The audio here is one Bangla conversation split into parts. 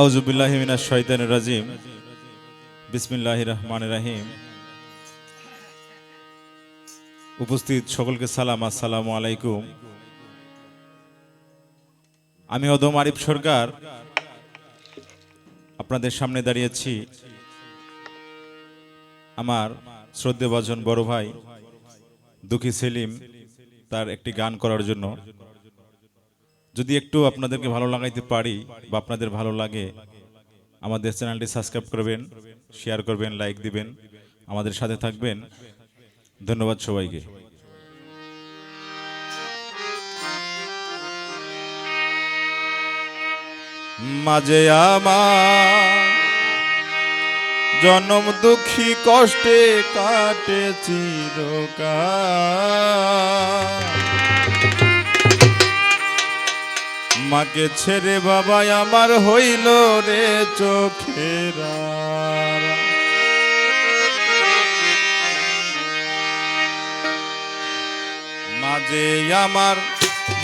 আউজুবিল্লাহিমিনা শৈতান রাজিম। বিসমিল্লাহ রহমান রাহিম। উপস্থিত সকলকে সালাম, আসসালামু আলাইকুম। আমি অদম আরিফ সরকার। আপনাদের সামনে দাঁড়িয়েছি আমার শ্রদ্ধেভাজন বড় ভাই দুঃখী সেলিম, তার একটি গান করার জন্য। যদি একটু আপনাদেরকে ভালো লাগাইতে পারি বা আপনাদের ভালো লাগে, আমাদের চ্যানেলটি সাবস্ক্রাইব করবেন, শেয়ার করবেন, লাইক দিবেন, আমাদের সাথে থাকবেন। ধন্যবাদ সবাইকে। মাঝে আমার জনম দুঃখী কষ্টে কাটে চিরকাল। মাকে ছেড়ে বাবা, আমার হইল রে চোখের। মাঝে আমার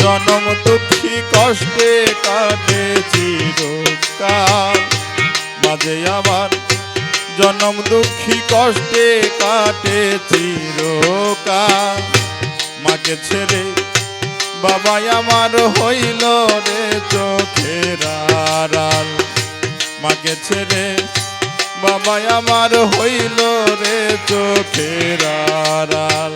জনম দুঃখী কষ্টে কাটে চিরকাল মাঝে আমার জনম দুঃখী কষ্টে কাটে চিরকাল মাকে ছেড়ে বাবা আমার হইল রে চোখের আড়াল। মাকে ছেড়ে বাবাই আমার হইল রে চোখের আড়াল।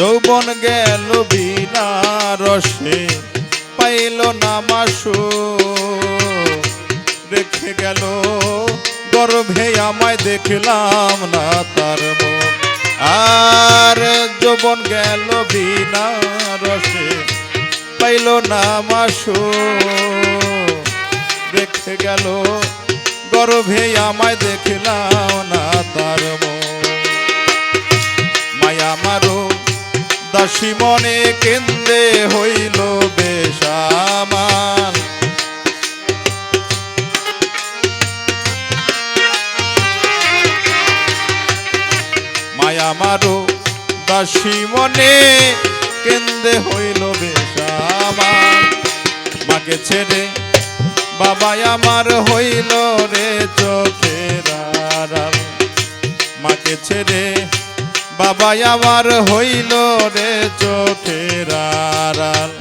যৌবন গেল বিনা রসে পাইল না মাসু। রেখে গেল গর্ভে, আমায় দেখলাম না তার আর যৌবন গেল বিনা রসে পাইল না মাসু। রেখে গেল গর্ভে, আমায় দেখলাম না তার মায়া মারো দাসী মনে কেন্দ্রে হইল বেশামান মায়া মারো, দাসী মনে কেন্দ্রে হইল বেশামান মাকে ছেড়ে বাবা আমার হইল রে চোখের মাকে ছেড়ে বাবা আমার হইল রে চোখের আড়াল।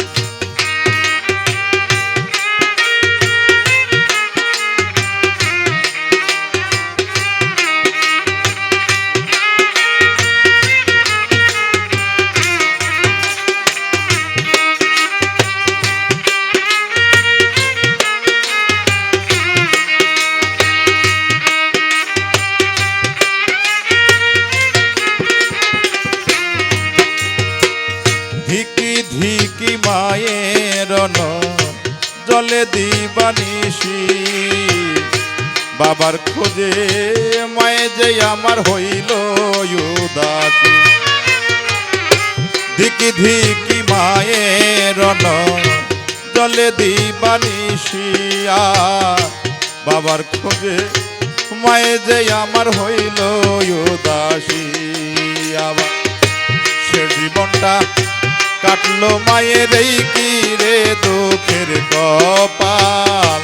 জলে দিবানিসি বাবার খোঁজে মায়ে যে আমার হইল উদাসী। ধিকি ধিকি মায়ের জলে দিবানিসিয়া বাবার খোঁজে মায়ে যে আমার হইল উদাসী। আবার সে জীবনটা কাটলো মায়ের এই কি রে দুঃখের কপাল।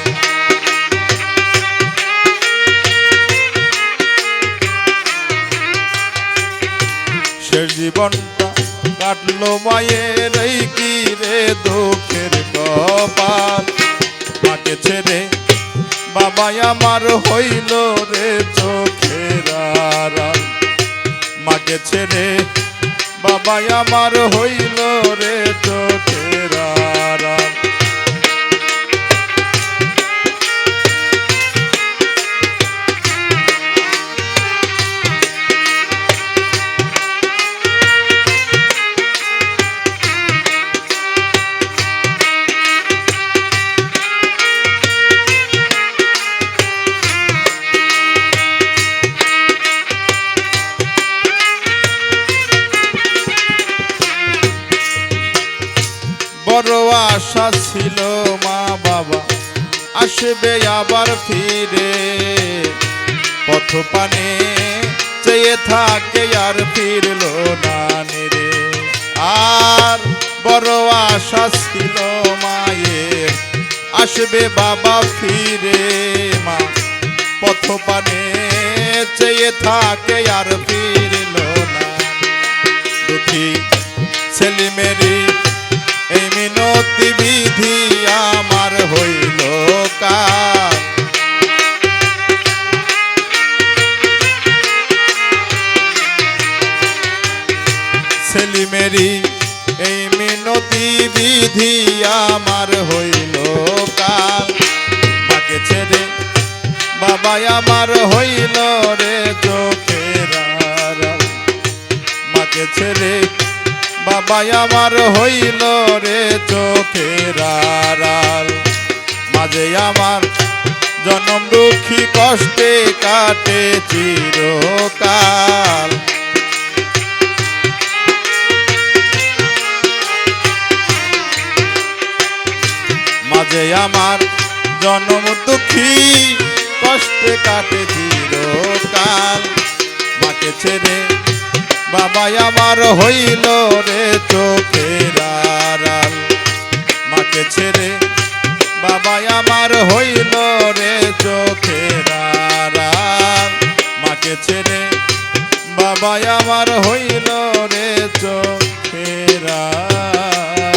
সে জীবনটা কাটলো মায়ের এই কি রে দুঃখের কপাল। মাকে ছেড়ে বাবা আমার হইল রে চোখের মাকে ছেড়ে বাবা আমার হইল রে চোখের আশা ছিল মা বাবা। আসবে আবার ফিরে। পথ পানে চেয়ে থাকে আর ফিরলো না রে। আর বড় আশা ছিল মায়ের। আসবে বাবা ফিরে মা। পথ পানে চেয়ে থাকে আর ফিরলো না দুঃখী ছেলে মেরি এই মিনতি বিধি আমার হইল কাল মাকে ছেড়ে বাবা আমার হইল রে চোখের। মাকে ছেড়ে বাবা আমার হইল রে চোখের। মাঝে আমার জনম দুঃখী কষ্টে কাটে চিরকাল চিরকাল মাকে ছেড়ে বাবা আমার হইল রে চোখের আড়াল। মাকে ছেড়ে বাবা আমার হইল রে চোখের আড়াল। মাকে ছেড়ে বাবা আমার হইল রে চোখের আড়াল।